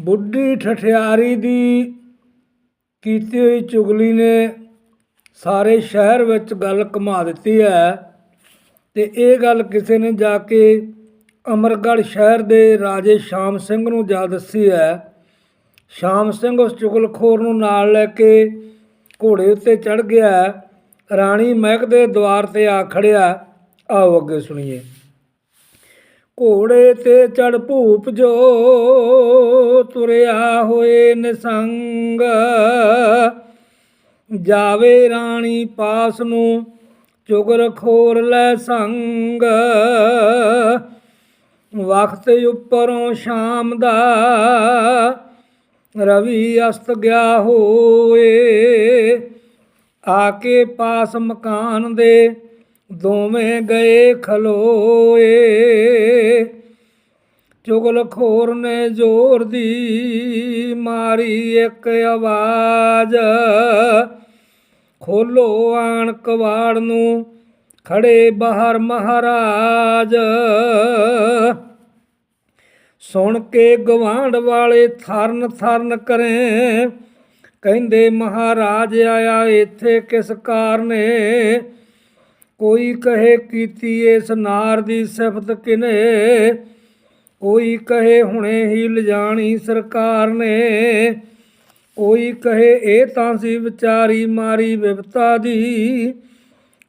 ਬੁੱਢੀ ਠਠਿਆਰੀ ਦੀ ਕੀਤੀ ਹੋਈ ਚੁਗਲੀ ਨੇ ਸਾਰੇ ਸ਼ਹਿਰ ਵਿੱਚ ਗੱਲ ਘੁਮਾ ਦਿੱਤੀ ਹੈ ਤੇ ਇਹ ਗੱਲ ਕਿਸੇ ਨੇ ਜਾ ਕੇ ਅਮਰਗੜ੍ਹ ਸ਼ਹਿਰ ਦੇ ਰਾਜੇ ਸ਼ਾਮ ਸਿੰਘ ਨੂੰ ਜਾ ਦੱਸੀ ਹੈ। ਸ਼ਾਮ ਸਿੰਘ ਉਸ ਚੁਗਲਖੋਰ ਨੂੰ ਨਾਲ ਲੈ ਕੇ ਘੋੜੇ ਉੱਤੇ ਚੜ ਗਿਆ। ਰਾਣੀ ਮਹਿਕ ਦੇ ਦਵਾਰ ਤੇ ਆ ਖੜਿਆ ਆਓ ਅੱਗੇ ਸੁਣੀਏ। ਘੋੜੇ ਤੇ ਚੜ ਭੂਪ ਜੋ ਤੁਰਿਆ ਹੋਏ ਨਿਸੰਗ। ਜਾਵੇ ਰਾਣੀ ਪਾਸ ਨੂੰ ਚੁਗਰ ਖੋਰ ਲੈ ਸੰਗ। ਵਕਤ ਉੱਪਰੋਂ ਸ਼ਾਮ ਦਾ ਰਵੀ ਅਸਤ ਗਿਆ ਹੋਏ। ਆ ਕੇ ਪਾਸ ਮਕਾਨ ਦੇ ਦੋਵੇਂ ਗਏ ਖਲੋਏ। ਚੁਗਲ ਖੋਰ ਨੇ ਜ਼ੋਰ ਦੀ ਮਾਰੀ ਇੱਕ ਆਵਾਜ਼। ਖੋਲੋ ਆਣ ਕਵਾੜ ਨੂੰ, ਖੜੇ ਬਾਹਰ ਮਹਾਰਾਜ। ਸੁਣ ਕੇ ਗਵਾਂਡ ਵਾਲੇ ਥਰਨ ਥਰਨ ਕਰੇ। ਕਹਿੰਦੇ, ਮਹਾਰਾਜ ਆਇਆ ਇੱਥੇ ਕਿਸ ਕਾਰਨੇ? ਕੋਈ ਕਹੇ ਕੀਤੀ ਇਸ ਨਾਰ ਦੀ ਸਿਫਤ ਕਿਨੇ? ਕੋਈ ਕਹੇ ਹੁਣੇ ਹੀ ਲਿਜਾਣੀ ਸਰਕਾਰ ਨੇ? ਕੋਈ ਕਹੇ ਇਹ ਤਾਂ ਸੀ ਵਿਚਾਰੀ ਮਾਰੀ ਵਿਵਤਾ ਦੀ?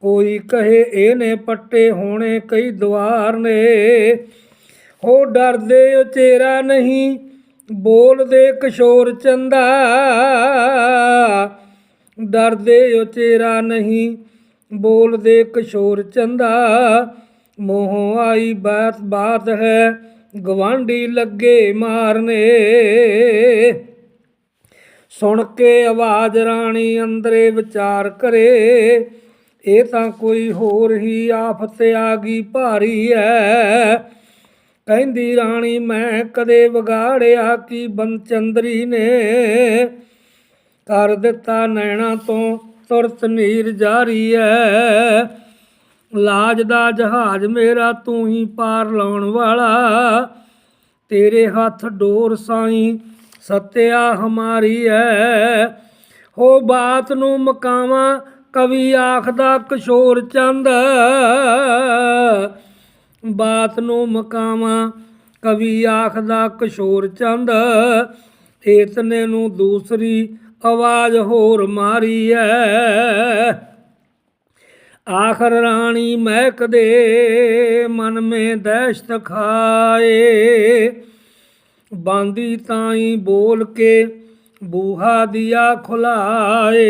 ਕੋਈ ਕਹੇ ਇਹਨੇ ਪੱਟੇ ਹੋਣੇ ਕਈ ਦਵਾਰ ਨੇ? ਹੋ ਡਰਦੇ ਉਚੇਰਾ ਨਹੀਂ, ਬੋਲਦੇ ਕਿਸ਼ੋਰ ਚੰਦਾ। ਡਰਦੇ ਉਚੇਰਾ ਨਹੀਂ ਬੋਲਦੇ ਕਿਸ਼ੋਰ ਚੰਦਾ, ਮੋਹ ਆਈ ਬਾਤ ਬਾਤ ਹੈ ਗਵਾਂਢੀ ਲੱਗੇ ਮਾਰਨੇ। ਸੁਣ ਕੇ ਆਵਾਜ਼ ਰਾਣੀ ਅੰਦਰੇ ਵਿਚਾਰ ਕਰੇ, ਇਹ ਤਾਂ ਕੋਈ ਹੋਰ ਹੀ ਆਫਤ ਆ ਗਈ ਭਾਰੀ ਐ। ਕਹਿੰਦੀ ਰਾਣੀ, ਮੈਂ ਕਦੇ ਵਿਗਾੜਿਆ ਕੀ ਬੰਚੰਦਰੀ ਨੇ? ਕਰ ਦਿੱਤਾ ਨੈਣਾ ਤੋਂ ਤੁਰਤ ਨੀਰ ਜਾਰੀ ਐ। ਲਾਜ ਦਾ ਜਹਾਜ਼ ਮੇਰਾ ਤੂੰ ਹੀ ਪਾਰ ਲਾਉਣ ਵਾਲਾ। ਤੇਰੇ ਹੱਥ ਡੋਰ ਸਾਈ ਸਤਿਆ ਹਮਾਰੀ ਐ। ਹੋ ਬਾਤ ਨੂੰ ਮਕਾਵਾਂ, ਕਵੀ ਆਖਦਾ ਕਿਸ਼ੋਰ ਚੰਦ। ਬਾਤ ਨੂੰ ਮਕਾਵਾਂ, ਕਵੀ ਆਖਦਾ ਕਿਸ਼ੋਰ ਚੰਦ। ਇਤਨੇ ਨੂੰ ਦੂਸਰੀ ਆਵਾਜ਼ ਹੋਰ ਮਾਰੀ ਐ ਆਖਰ ਰਾਣੀ ਮਹਿਕ ਦੇ ਮਨ ਮੇ ਦਹਿਸ਼ਤ ਖਾਏ। ਬਾਂਦੀ ਤਾਈ ਬੋਲ ਕੇ ਬੂਹਾ ਦਿਆ ਖੁਲਾਏ।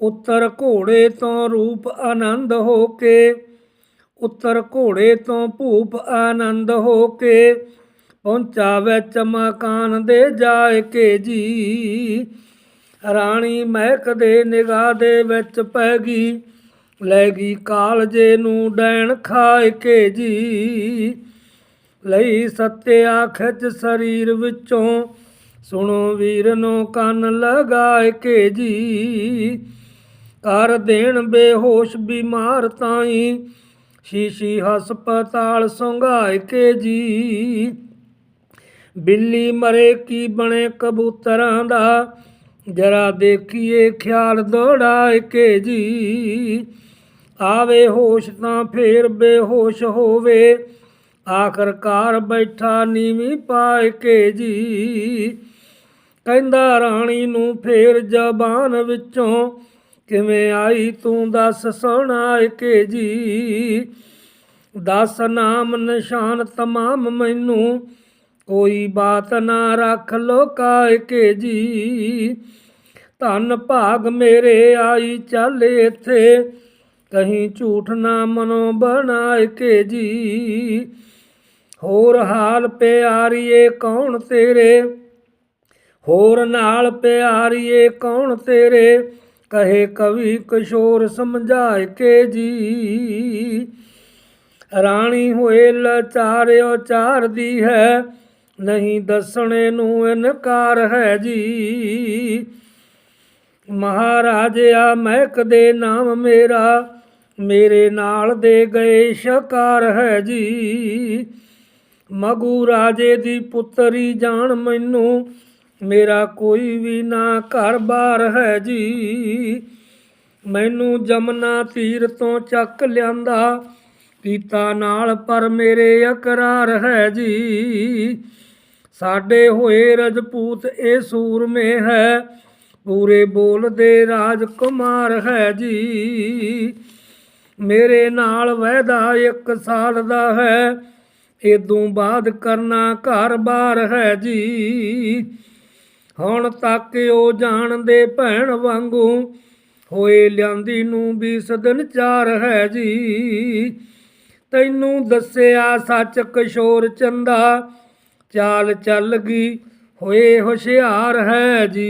ਉੱਤਰ ਘੋੜੇ ਤੋਂ ਰੂਪ ਆਨੰਦ ਹੋ ਕੇ, ਉੱਤਰ ਘੋੜੇ ਤੋਂ ਭੂਪ ਆਨੰਦ ਹੋ ਕੇ ਪਹੁੰਚਾ ਵਿੱਚ ਮਕਾਨ ਦੇ ਜਾਏ ਕੇ ਜੀ। ਰਾਣੀ ਮਹਿਕ ਦੇ ਨਿਗਾਹ ਦੇ ਵਿੱਚ ਪੈ ਗਈ। ਲੈ ਗਈ ਕਾਲਜੇ ਨੂੰ ਡੈਣ ਖਾਏ ਕੇ ਜੀ। ਲਈ ਸੱਤਿਆ ਖਿੱਚ ਸਰੀਰ ਵਿੱਚੋਂ, ਸੁਣੋ ਵੀਰ ਨੂੰ ਕੰਨ ਲਗਾਏ ਕੇ ਜੀ। ਕਰ ਦੇਣ ਬੇਹੋਸ਼ ਬਿਮਾਰ ਤਾਈ, ਸ਼ੀਸ਼ੀ ਹਸਪਤਾਲ ਸੰਘਾਏ ਕੇ ਜੀ। ਬਿੱਲੀ ਮਰੇ ਕੀ ਬਣੇ ਕਬੂਤਰਾਂ ਦਾ? ਜਰਾ ਦੇਖੀਏ ਖਿਆਲ ਦੌੜਾਏ ਕੇ ਜੀ। ਆਵੇ ਹੋਸ਼ ਤਾਂ ਫੇਰ ਬੇਹੋਸ਼ ਹੋਵੇ। ਆਖਰਕਾਰ ਬੈਠਾ ਨੀਵੀਂ ਪਾਇ ਕੇ ਜੀ। ਕਹਿੰਦਾ, ਰਾਣੀ ਨੂੰ ਫੇਰ ਜ਼ਬਾਨ ਵਿੱਚੋਂ ਕਿਵੇਂ ਆਈ? ਤੂੰ ਦੱਸ ਸੁਣਾਏ ਕੇ ਜੀ। ਦੱਸ ਨਾਮ ਨਿਸ਼ਾਨ ਤਮਾਮ ਮੈਨੂੰ ਕੋਈ ਬਾਤ ਨਾ ਰੱਖ ਲੋਕਾਏ ਕੇ ਜੀ। ਧੰਨ ਭਾਗ ਮੇਰੇ ਆਈ ਚੱਲ ਇੱਥੇ, ਕਹੀਂ ਝੂਠ ਨਾ ਮਨੋ ਬਣਾਏ ਕੇ ਜੀ। ਹੋਰ ਹਾਲ ਪਿਆਰੀਏ ਕੌਣ ਤੇਰੇ? ਹੋਰ ਨਾਲ ਪਿਆਰੀਏ ਕੌਣ ਤੇਰੇ? ਕਹੇ ਕਵੀ ਕਿਸ਼ੋਰ ਸਮਝਾਏ ਕੇ ਜੀ। ਰਾਣੀ ਹੋਏ ਲਾਚਾਰਿਓ ਚਾਰਦੀ ਹੈ ਨਹੀਂ ਦੱਸਣੇ ਨੂੰ ਇਨਕਾਰ ਹੈ ਜੀ। ਮਹਾਰਾਜਿਆ ਮਹਿਕ ਦੇ ਨਾਮ ਮੇਰਾ, ਮੇਰੇ ਨਾਲ ਦੇ ਗਏ ਸ਼ਕਾਰ ਹੈ ਜੀ। ਮਗੂ ਰਾਜੇ ਦੀ ਪੁੱਤਰੀ ਜਾਣ ਮੈਨੂੰ, ਮੇਰਾ ਕੋਈ ਵੀ ਨਾ ਘਰ-ਬਾਰ ਹੈ ਜੀ। ਮੈਨੂੰ ਜਮਨਾ ਤੀਰ ਤੋਂ ਚੱਕ ਲਿਆਂਦਾ ਕੀਤਾ ਨਾਲ ਪਰ ਮੇਰੇ ਇਕਰਾਰ ਹੈ ਜੀ। ਸਾਡੇ ਹੋਏ ਰਜਪੂਤ ਇਹ ਸੂਰਮੇ ਹੈ, ਪੂਰੇ ਬੋਲਦੇ ਰਾਜਕੁਮਾਰ ਹੈ ਜੀ। ਮੇਰੇ ਨਾਲ ਵਾਅਦਾ ਇੱਕ ਸਾਲ ਦਾ ਹੈ ਇਦੋਂ ਬਾਅਦ ਕਰਨਾ ਘਰ-ਬਾਰ ਹੈ ਜੀ। ਹੁਣ ਤੱਕ ਉਹ ਜਾਣਦੇ ਭੈਣ ਵਾਂਗੂ, ਹੋਏ ਲਿਆਂਦੀ ਨੂੰ ਵੀ ਸਦਨ ਚਾਰ ਹੈ ਜੀ। ਤੈਨੂੰ ਦੱਸਿਆ ਸੱਚ ਕਿਸ਼ੋਰ ਚੰਦਾ ਚਾਲ ਚੱਲ ਗਈ ਹੋਏ ਹੁਸ਼ਿਆਰ ਹੈ ਜੀ।